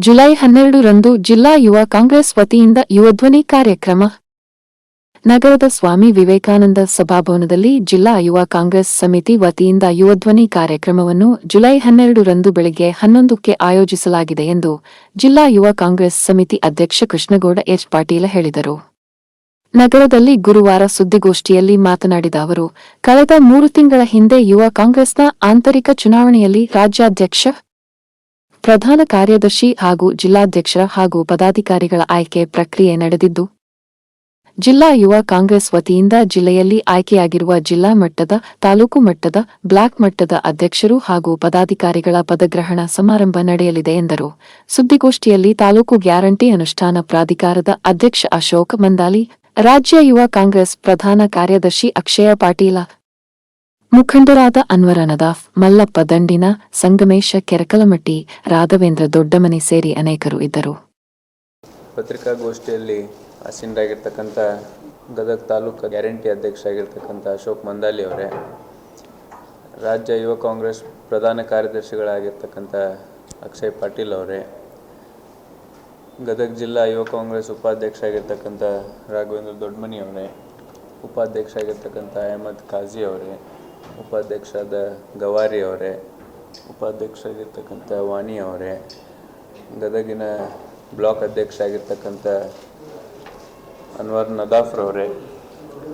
July ಹನ್ನೆರಡರಂದು ಜಿಲ್ಲಾ ಯುವ ಕಾಂಗ್ರೆಸ್ ವತಿಯಿಂದ ಯುವಧ್ವನಿ ಕಾರ್ಯಕ್ರಮ. ನಗರದ ಸ್ವಾಮಿ ವಿವೇಕಾನಂದ ಸಭಾಭವನದಲ್ಲಿ ಜಿಲ್ಲಾ ಯುವ ಕಾಂಗ್ರೆಸ್ ಸಮಿತಿ ವತಿಯಿಂದ ಯುವಧ್ವನಿ ಕಾರ್ಯಕ್ರಮವನ್ನು ಜುಲೈ ಹನ್ನೆರಡರಂದು ಬೆಳಗ್ಗೆ ಹನ್ನೊಂದಕ್ಕೆ ಆಯೋಜಿಸಲಾಗಿದೆ ಎಂದು ಜಿಲ್ಲಾ ಯುವ ಕಾಂಗ್ರೆಸ್ ಸಮಿತಿ ಅಧ್ಯಕ್ಷ ಕೃಷ್ಣಗೌಡ ಎಚ್ ಪಾಟೀಲ ಹೇಳಿದರು. ನಗರದಲ್ಲಿ ಗುರುವಾರ ಸುದ್ದಿಗೋಷ್ಠಿಯಲ್ಲಿ ಮಾತನಾಡಿದ ಅವರು, ಕಳೆದ ಮೂರು ತಿಂಗಳ ಹಿಂದೆ ಯುವ ಕಾಂಗ್ರೆಸ್ನ ಆಂತರಿಕ ಚುನಾವಣೆಯಲ್ಲಿ ರಾಜ್ಯಾಧ್ಯಕ್ಷ ಪ್ರಧಾನ ಕಾರ್ಯದರ್ಶಿ ಹಾಗೂ ಜಿಲ್ಲಾಧ್ಯಕ್ಷರ ಹಾಗೂ ಪದಾಧಿಕಾರಿಗಳ ಆಯ್ಕೆ ಪ್ರಕ್ರಿಯೆ ನಡೆದಿದ್ದು, ಜಿಲ್ಲಾ ಯುವ ಕಾಂಗ್ರೆಸ್ ವತಿಯಿಂದ ಜಿಲ್ಲೆಯಲ್ಲಿ ಆಯ್ಕೆಯಾಗಿರುವ ಜಿಲ್ಲಾ ಮಟ್ಟದ, ತಾಲೂಕು ಮಟ್ಟದ, ಬ್ಲಾಕ್ ಮಟ್ಟದ ಅಧ್ಯಕ್ಷರು ಹಾಗೂ ಪದಾಧಿಕಾರಿಗಳ ಪದಗ್ರಹಣ ಸಮಾರಂಭ ನಡೆಯಲಿದೆ ಎಂದರು. ಸುದ್ದಿಗೋಷ್ಠಿಯಲ್ಲಿ ತಾಲೂಕು ಗ್ಯಾರಂಟಿ ಅನುಷ್ಠಾನ ಪ್ರಾಧಿಕಾರದ ಅಧ್ಯಕ್ಷ ಅಶೋಕ್ ಮಂದಾಲಿ, ರಾಜ್ಯ ಯುವ ಕಾಂಗ್ರೆಸ್ ಪ್ರಧಾನ ಕಾರ್ಯದರ್ಶಿ ಅಕ್ಷಯ ಪಾಟೀಲ ಮುಖಂಡರಾದ ಅನ್ವರ ನದಾಫ್, ಮಲ್ಲಪ್ಪ ದಂಡಿನ, ಸಂಗಮೇಶ ಕೆರಕಲಮಟ್ಟಿ, ರಾಘವೇಂದ್ರ ದೊಡ್ಡಮನಿ ಸೇರಿ ಅನೇಕರು ಇದ್ದರು. ಪತ್ರಿಕಾಗೋಷ್ಠಿಯಲ್ಲಿ ಆಸೀನರಾಗಿರ್ತಕ್ಕಂಥ ಗದಗ ತಾಲೂಕು ಗ್ಯಾರಂಟಿ ಅಧ್ಯಕ್ಷ ಆಗಿರ್ತಕ್ಕಂಥ ಅಶೋಕ್ ಮಂದಾಲಿ ಅವರೇ, ರಾಜ್ಯ ಯುವ ಕಾಂಗ್ರೆಸ್ ಪ್ರಧಾನ ಕಾರ್ಯದರ್ಶಿಗಳಾಗಿರ್ತಕ್ಕಂಥ ಅಕ್ಷಯ್ ಪಾಟೀಲ್ ಅವರೇ, ಗದಗ ಜಿಲ್ಲಾ ಯುವ ಕಾಂಗ್ರೆಸ್ ಉಪಾಧ್ಯಕ್ಷ ಆಗಿರ್ತಕ್ಕಂಥ ರಾಘವೇಂದ್ರ ದೊಡ್ಡಮನಿ ಅವರೇ ಉಪಾಧ್ಯಕ್ಷ ಆಗಿರ್ತಕ್ಕಂಥ ಅಹಮದ್ ಖಾಜಿ ಅವರೇ ಉಪಾಧ್ಯಕ್ಷರಾದ ಗವಾರಿ ಅವರೇ ಉಪಾಧ್ಯಕ್ಷ ಆಗಿರ್ತಕ್ಕಂಥ ವಾಣಿ ಅವರೇ, ಗದಗಿನ ಬ್ಲಾಕ್ ಅಧ್ಯಕ್ಷ ಆಗಿರ್ತಕ್ಕಂಥ ಅನ್ವರ್ ನದಾಫ್ರವರೇ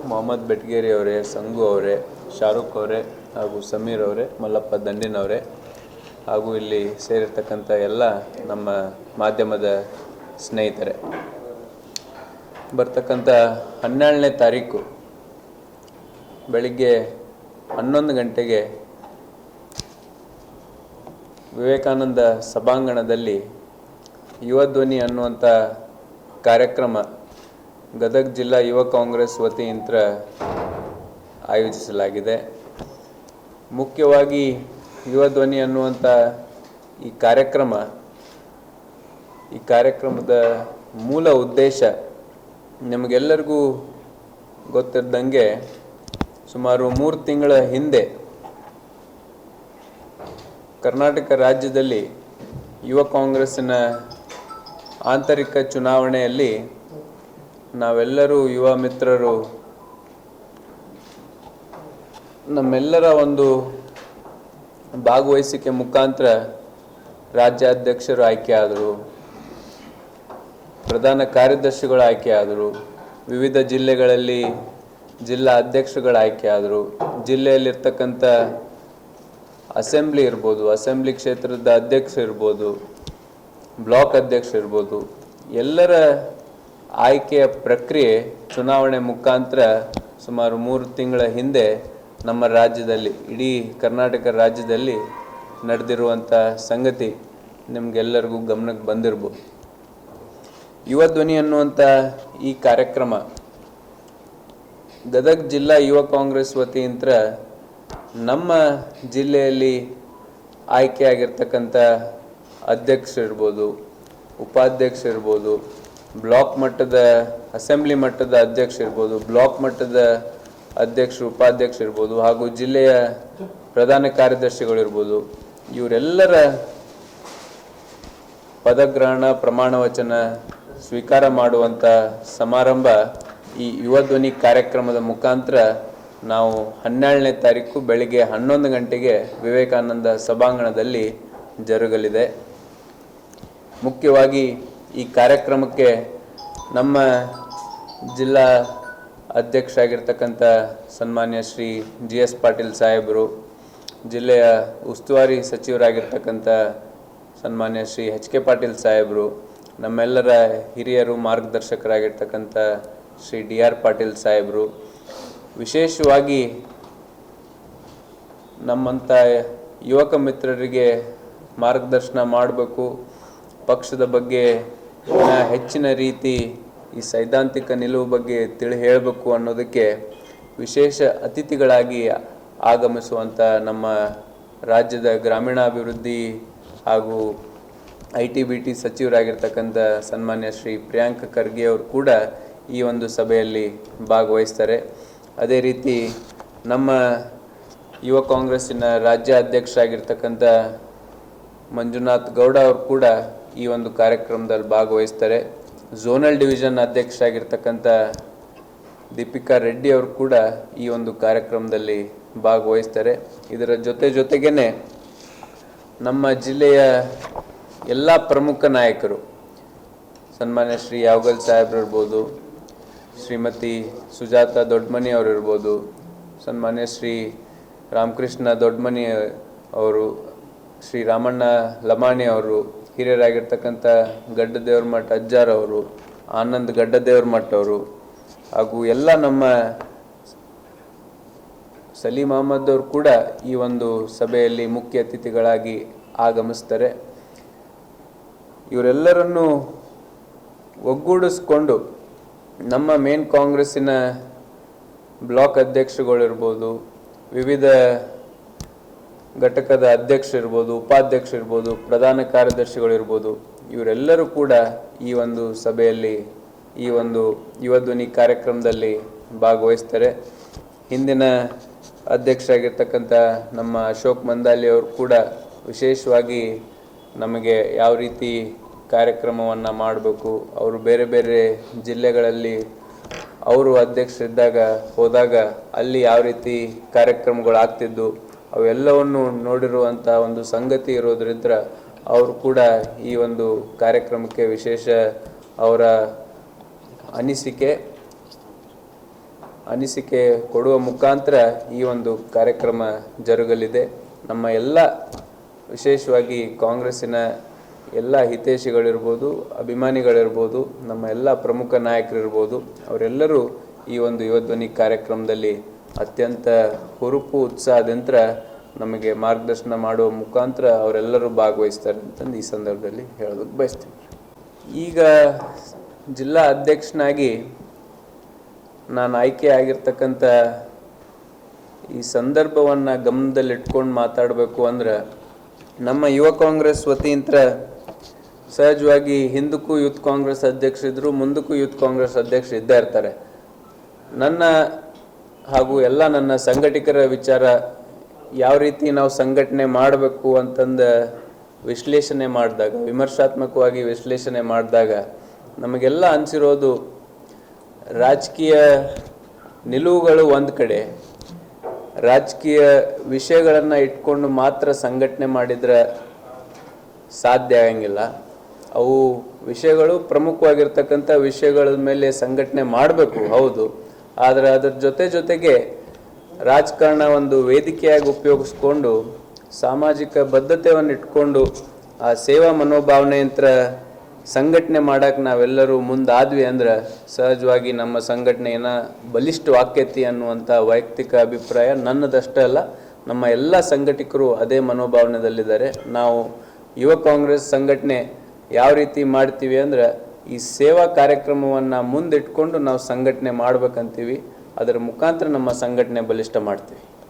ಮೊಹಮ್ಮದ್ ಬೆಟ್ಗೇರಿ ಅವರೇ, ಸಂಗು ಅವರೇ, ಶಾರುಖ್ ಅವರೇ ಹಾಗೂ ಸಮೀರ್ ಅವರೇ, ಮಲ್ಲಪ್ಪ ದಂಡಿನವರೇ ಹಾಗೂ ಇಲ್ಲಿ ಸೇರಿರ್ತಕ್ಕಂಥ ಎಲ್ಲ ನಮ್ಮ ಮಾಧ್ಯಮದ ಸ್ನೇಹಿತರೆ. ಬರ್ತಕ್ಕಂಥ ಹನ್ನೆರಡನೇ ತಾರೀಕು ಬೆಳಿಗ್ಗೆ ಹನ್ನೊಂದು ಗಂಟೆಗೆ ವಿವೇಕಾನಂದ ಸಭಾಂಗಣದಲ್ಲಿ ಯುವಧ್ವನಿ ಅನ್ನುವಂಥ ಕಾರ್ಯಕ್ರಮ ಗದಗ ಜಿಲ್ಲಾ ಯುವ ಕಾಂಗ್ರೆಸ್ ವತಿಯಿಂದ ಆಯೋಜಿಸಲಾಗಿದೆ. ಮುಖ್ಯವಾಗಿ ಯುವಧ್ವನಿ ಅನ್ನುವಂಥ ಈ ಕಾರ್ಯಕ್ರಮ, ಈ ಕಾರ್ಯಕ್ರಮದ ಮೂಲ ಉದ್ದೇಶ ನಮಗೆಲ್ಲರಿಗೂ ಗೊತ್ತಿದ್ದಂಗೆ ಸುಮಾರು ಮೂರು ತಿಂಗಳ ಹಿಂದೆ ಕರ್ನಾಟಕ ರಾಜ್ಯದಲ್ಲಿ ಯುವ ಕಾಂಗ್ರೆಸ್ಸಿನ ಆಂತರಿಕ ಚುನಾವಣೆಯಲ್ಲಿ ನಾವೆಲ್ಲರೂ ಯುವ ಮಿತ್ರರು. ನಮ್ಮೆಲ್ಲರ ಒಂದು ಭಾಗವಹಿಸಿಕೆ ಮುಖಾಂತರ ರಾಜ್ಯಾಧ್ಯಕ್ಷರು ಆಯ್ಕೆಯಾದರು ಪ್ರಧಾನ ಕಾರ್ಯದರ್ಶಿಗಳು ಆಯ್ಕೆಯಾದರು ವಿವಿಧ ಜಿಲ್ಲೆಗಳಲ್ಲಿ ಜಿಲ್ಲಾ ಅಧ್ಯಕ್ಷರುಗಳು ಆಯ್ಕೆಯಾದರು ಜಿಲ್ಲೆಯಲ್ಲಿರ್ತಕ್ಕಂಥ ಅಸೆಂಬ್ಲಿ ಇರ್ಬೋದು, ಅಸೆಂಬ್ಲಿ ಕ್ಷೇತ್ರದ ಅಧ್ಯಕ್ಷ ಇರ್ಬೋದು, ಬ್ಲಾಕ್ ಅಧ್ಯಕ್ಷ ಇರ್ಬೋದು, ಎಲ್ಲರ ಆಯ್ಕೆಯ ಪ್ರಕ್ರಿಯೆ ಚುನಾವಣೆ ಮುಖಾಂತರ ಸುಮಾರು ಮೂರು ತಿಂಗಳ ಹಿಂದೆ ನಮ್ಮ ರಾಜ್ಯದಲ್ಲಿ, ಇಡೀ ಕರ್ನಾಟಕ ರಾಜ್ಯದಲ್ಲಿ ನಡೆದಿರುವಂಥ ಸಂಗತಿ ನಿಮಗೆಲ್ಲರಿಗೂ ಗಮನಕ್ಕೆ ಬಂದಿರ್ಬೋದು. ಯುವ ಧ್ವನಿ ಅನ್ನುವಂಥ ಈ ಕಾರ್ಯಕ್ರಮ ಗದಗ ಜಿಲ್ಲಾ ಯುವ ಕಾಂಗ್ರೆಸ್ ವತಿಯಿಂದ ನಮ್ಮ ಜಿಲ್ಲೆಯಲ್ಲಿ ಆಯ್ಕೆಯಾಗಿರ್ತಕ್ಕಂಥ ಅಧ್ಯಕ್ಷರಿರ್ಬೋದು ಉಪಾಧ್ಯಕ್ಷರಿರ್ಬೋದು ಬ್ಲಾಕ್ ಮಟ್ಟದ, ಅಸೆಂಬ್ಲಿ ಮಟ್ಟದ ಅಧ್ಯಕ್ಷ ಇರ್ಬೋದು, ಬ್ಲಾಕ್ ಮಟ್ಟದ ಅಧ್ಯಕ್ಷರು ಉಪಾಧ್ಯಕ್ಷ ಇರ್ಬೋದು, ಹಾಗೂ ಜಿಲ್ಲೆಯ ಪ್ರಧಾನ ಕಾರ್ಯದರ್ಶಿಗಳಿರ್ಬೋದು ಇವರೆಲ್ಲರ ಪದಗ್ರಹಣ ಪ್ರಮಾಣ ವಚನ ಸ್ವೀಕಾರ ಮಾಡುವಂಥ ಸಮಾರಂಭ ಈ ಯುವ ಧ್ವನಿ ಕಾರ್ಯಕ್ರಮದ ಮುಖಾಂತರ ನಾವು ಹನ್ನೆರಡನೇ ತಾರೀಕು ಬೆಳಿಗ್ಗೆ ಹನ್ನೊಂದು ಗಂಟೆಗೆ ವಿವೇಕಾನಂದ ಸಭಾಂಗಣದಲ್ಲಿ ಜರುಗಲಿದೆ. ಮುಖ್ಯವಾಗಿ ಈ ಕಾರ್ಯಕ್ರಮಕ್ಕೆ ನಮ್ಮ ಜಿಲ್ಲಾ ಅಧ್ಯಕ್ಷ ಆಗಿರ್ತಕ್ಕಂಥ ಸನ್ಮಾನ್ಯ ಶ್ರೀ ಜಿ ಎಸ್ ಪಾಟೀಲ್ ಸಾಹೇಬರು, ಜಿಲ್ಲೆಯ ಉಸ್ತುವಾರಿ ಸಚಿವರಾಗಿರ್ತಕ್ಕಂಥ ಸನ್ಮಾನ್ಯ ಶ್ರೀ ಎಚ್ ಕೆ ಪಾಟೀಲ್ ಸಾಹೇಬರು, ನಮ್ಮೆಲ್ಲರ ಹಿರಿಯರು ಮಾರ್ಗದರ್ಶಕರಾಗಿರ್ತಕ್ಕಂಥ ಶ್ರೀ ಡಿ ಆರ್ ಪಾಟೀಲ್ ಸಾಹೇಬರು. ವಿಶೇಷವಾಗಿ ನಮ್ಮಂಥ ಯುವಕ ಮಿತ್ರರಿಗೆ ಮಾರ್ಗದರ್ಶನ ಮಾಡಬೇಕು. ಪಕ್ಷದ ಬಗ್ಗೆ ಹೆಚ್ಚಿನ ರೀತಿ ಈ ಸೈದ್ಧಾಂತಿಕ ನಿಲುವು ಬಗ್ಗೆ ತಿಳಿ ಹೇಳಬೇಕು ಅನ್ನೋದಕ್ಕೆ ವಿಶೇಷ ಅತಿಥಿಗಳಾಗಿ ಆಗಮಿಸುವಂಥ ನಮ್ಮ ರಾಜ್ಯದ ಗ್ರಾಮೀಣಾಭಿವೃದ್ಧಿ ಹಾಗೂ ಐ ಟಿ ಬಿ ಟಿ ಸಚಿವರಾಗಿರ್ತಕ್ಕಂಥ ಸನ್ಮಾನ್ಯ ಶ್ರೀ ಪ್ರಿಯಾಂಕ ಖರ್ಗೆ ಅವರು ಕೂಡ ಈ ಒಂದು ಸಭೆಯಲ್ಲಿ ಭಾಗವಹಿಸ್ತಾರೆ. ಅದೇ ರೀತಿ ನಮ್ಮ ಯುವ ಕಾಂಗ್ರೆಸ್ಸಿನ ರಾಜ್ಯ ಅಧ್ಯಕ್ಷರಾಗಿರ್ತಕ್ಕಂಥ ಮಂಜುನಾಥ್ ಗೌಡ ಅವರು ಕೂಡ ಈ ಒಂದು ಕಾರ್ಯಕ್ರಮದಲ್ಲಿ ಭಾಗವಹಿಸ್ತಾರೆ. ಝೋನಲ್ ಡಿವಿಷನ್ ಅಧ್ಯಕ್ಷ ಅಧ್ಯಕ್ಷರಾಗಿರ್ತಕ್ಕಂಥ ದೀಪಿಕಾ ರೆಡ್ಡಿ ಅವರು ಕೂಡ ಈ ಒಂದು ಕಾರ್ಯಕ್ರಮದಲ್ಲಿ ಭಾಗವಹಿಸ್ತಾರೆ. ಇದರ ಜೊತೆ ಜೊತೆಗೇನೆ ನಮ್ಮ ಜಿಲ್ಲೆಯ ಎಲ್ಲ ಪ್ರಮುಖ ನಾಯಕರು, ಸನ್ಮಾನ್ಯ ಶ್ರೀ ಯಾವಗಲ್ ಸಾಹೇಬ್ರು ಇರ್ಬೋದು ಶ್ರೀಮತಿ ಸುಜಾತ ದೊಡ್ಡಮನಿ ಅವರು ಇರ್ಬೋದು, ಸನ್ಮಾನ್ಯ ಶ್ರೀ ರಾಮಕೃಷ್ಣ ದೊಡ್ಡಮನಿ ಅವರು, ಶ್ರೀ ರಾಮಣ್ಣ ಲಮಾಣಿ ಅವರು, ಹಿರಿಯರಾಗಿರ್ತಕ್ಕಂಥ ಗಡ್ಡದೇವ್ರ ಮಠ ಅಜ್ಜಾರ್ ಅವರು, ಆನಂದ್ ಗಡ್ಡದೇವ್ರ ಮಠ ಅವರು, ಹಾಗೂ ಎಲ್ಲ ನಮ್ಮ ಸಲೀಂ ಅಹಮದ್ ಅವರು ಕೂಡ ಈ ಒಂದು ಸಭೆಯಲ್ಲಿ ಮುಖ್ಯ ಅತಿಥಿಗಳಾಗಿ ಆಗಮಿಸ್ತಾರೆ. ಇವರೆಲ್ಲರನ್ನು ಒಗ್ಗೂಡಿಸ್ಕೊಂಡು ನಮ್ಮ ಮೇನ್ ಕಾಂಗ್ರೆಸ್ಸಿನ ಬ್ಲಾಕ್ ಅಧ್ಯಕ್ಷಗಳಿರ್ಬೋದು ವಿವಿಧ ಘಟಕದ ಅಧ್ಯಕ್ಷರಿರ್ಬೋದು, ಉಪಾಧ್ಯಕ್ಷರಿರ್ಬೋದು, ಪ್ರಧಾನ ಕಾರ್ಯದರ್ಶಿಗಳಿರ್ಬೋದು, ಇವರೆಲ್ಲರೂ ಕೂಡ ಈ ಒಂದು ಸಭೆಯಲ್ಲಿ, ಈ ಒಂದು ಯುವಧ್ವನಿ ಕಾರ್ಯಕ್ರಮದಲ್ಲಿ ಭಾಗವಹಿಸ್ತಾರೆ. ಹಿಂದಿನ ಅಧ್ಯಕ್ಷರಾಗಿರ್ತಕ್ಕಂಥ ನಮ್ಮ ಅಶೋಕ್ ಮಂದಾಲಿ ಅವರು ಕೂಡ ವಿಶೇಷವಾಗಿ ನಮಗೆ ಯಾವ ರೀತಿ ಕಾರ್ಯಕ್ರಮವನ್ನು ಮಾಡಬೇಕು. ಅವರು ಬೇರೆ ಬೇರೆ ಜಿಲ್ಲೆಗಳಲ್ಲಿ ಅವರು ಅಧ್ಯಕ್ಷರಿದ್ದಾಗ ಹೋದಾಗ ಅಲ್ಲಿ ಯಾವ ರೀತಿ ಕಾರ್ಯಕ್ರಮಗಳು ಆಗ್ತಿದ್ದು ಅವೆಲ್ಲವನ್ನು ನೋಡಿರುವಂಥ ಒಂದು ಸಂಗತಿ ಇರೋದ್ರಿಂದ ಅವರು ಕೂಡ ಈ ಒಂದು ಕಾರ್ಯಕ್ರಮಕ್ಕೆ ವಿಶೇಷ ಅವರ ಅನಿಸಿಕೆ ಅನಿಸಿಕೆ ಕೊಡುವ ಮುಖಾಂತರ ಈ ಒಂದು ಕಾರ್ಯಕ್ರಮ ಜರುಗಲಿದೆ. ನಮ್ಮ ಎಲ್ಲ ವಿಶೇಷವಾಗಿ ಕಾಂಗ್ರೆಸ್ಸಿನ ಎಲ್ಲ ಹಿತೈಷಿಗಳಿರ್ಬೋದು, ಅಭಿಮಾನಿಗಳಿರ್ಬೋದು, ನಮ್ಮ ಎಲ್ಲ ಪ್ರಮುಖ ನಾಯಕರಿರ್ಬೋದು, ಅವರೆಲ್ಲರೂ ಈ ಒಂದು ಯುವಧ್ವನಿ ಕಾರ್ಯಕ್ರಮದಲ್ಲಿ ಅತ್ಯಂತ ಹುರುಪು ಉತ್ಸಾಹದಿಂದ ನಮಗೆ ಮಾರ್ಗದರ್ಶನ ಮಾಡುವ ಮುಖಾಂತರ ಅವರೆಲ್ಲರೂ ಭಾಗವಹಿಸ್ತಾರೆ ಅಂತಂದು ಈ ಸಂದರ್ಭದಲ್ಲಿ ಹೇಳೋದಕ್ಕೆ ಬಯಸ್ತೀನಿ. ಈಗ ಜಿಲ್ಲಾ ಅಧ್ಯಕ್ಷನಾಗಿ ನಾನು ಆಯ್ಕೆ ಆಗಿರ್ತಕ್ಕಂಥ ಈ ಸಂದರ್ಭವನ್ನು ಗಮನದಲ್ಲಿಟ್ಕೊಂಡು ಮಾತಾಡಬೇಕು ಅಂದ್ರೆ ನಮ್ಮ ಯುವ ಕಾಂಗ್ರೆಸ್ ವತಿಯಿಂದ ಸಹಜವಾಗಿ ಹಿಂದಕ್ಕೂ ಯೂತ್ ಕಾಂಗ್ರೆಸ್ ಅಧ್ಯಕ್ಷರಿದ್ರು, ಮುಂದಕ್ಕೂ ಯೂತ್ ಕಾಂಗ್ರೆಸ್ ಅಧ್ಯಕ್ಷ ಇದ್ದೇ ಇರ್ತಾರೆ. ನನ್ನ ಹಾಗೂ ಎಲ್ಲ ನನ್ನ ಸಂಘಟಕರ ವಿಚಾರ ಯಾವ ರೀತಿ ನಾವು ಸಂಘಟನೆ ಮಾಡಬೇಕು ಅಂತಂದು ವಿಶ್ಲೇಷಣೆ ಮಾಡಿದಾಗ, ವಿಮರ್ಶಾತ್ಮಕವಾಗಿ ವಿಶ್ಲೇಷಣೆ ಮಾಡಿದಾಗ ನಮಗೆಲ್ಲ ಅನಿಸಿರೋದು ರಾಜಕೀಯ ನಿಲುವುಗಳು ಒಂದು ಕಡೆ, ರಾಜಕೀಯ ವಿಷಯಗಳನ್ನು ಇಟ್ಕೊಂಡು ಮಾತ್ರ ಸಂಘಟನೆ ಮಾಡಿದ್ರೆ ಸಾಧ್ಯ ಆಗಂಗಿಲ್ಲ. ಅವು ವಿಷಯಗಳು ಪ್ರಮುಖವಾಗಿರ್ತಕ್ಕಂಥ ವಿಷಯಗಳ ಮೇಲೆ ಸಂಘಟನೆ ಮಾಡಬೇಕು, ಹೌದು. ಆದರೆ ಅದರ ಜೊತೆ ಜೊತೆಗೆ ರಾಜಕಾರಣ ಒಂದು ವೇದಿಕೆಯಾಗಿ ಉಪಯೋಗಿಸ್ಕೊಂಡು, ಸಾಮಾಜಿಕ ಬದ್ಧತೆಯನ್ನು ಇಟ್ಕೊಂಡು, ಆ ಸೇವಾ ಮನೋಭಾವನೆಯಂತ್ರ ಸಂಘಟನೆ ಮಾಡಕ್ಕೆ ನಾವೆಲ್ಲರೂ ಮುಂದಾದ್ವಿ ಅಂದ್ರೆ ಸಹಜವಾಗಿ ನಮ್ಮ ಸಂಘಟನೆ ಏನ ಬಲಿಷ್ಠವಾಕ್ಯತಿ ಅನ್ನುವಂಥ ವೈಯಕ್ತಿಕ ಅಭಿಪ್ರಾಯ ನನ್ನದಷ್ಟೇ ಅಲ್ಲ. ನಮ್ಮ ಎಲ್ಲ ಸಂಘಟಕರು ಅದೇ ಮನೋಭಾವನೆದಲ್ಲಿದ್ದಾರೆ ನಾವು ಯುವ ಕಾಂಗ್ರೆಸ್ ಸಂಘಟನೆ ಯಾವ ರೀತಿ ಮಾಡ್ತೀವಿ ಅಂದ್ರೆ ಈ ಸೇವಾ ಕಾರ್ಯಕ್ರಮವನ್ನು ಮುಂದಿಟ್ಕೊಂಡು ನಾವು ಸಂಘಟನೆ ಮಾಡ್ಬೇಕಂತೀವಿ. ಅದರ ಮುಖಾಂತರ ನಮ್ಮ ಸಂಘಟನೆ ಬಲಿಷ್ಠ ಮಾಡ್ತೀವಿ.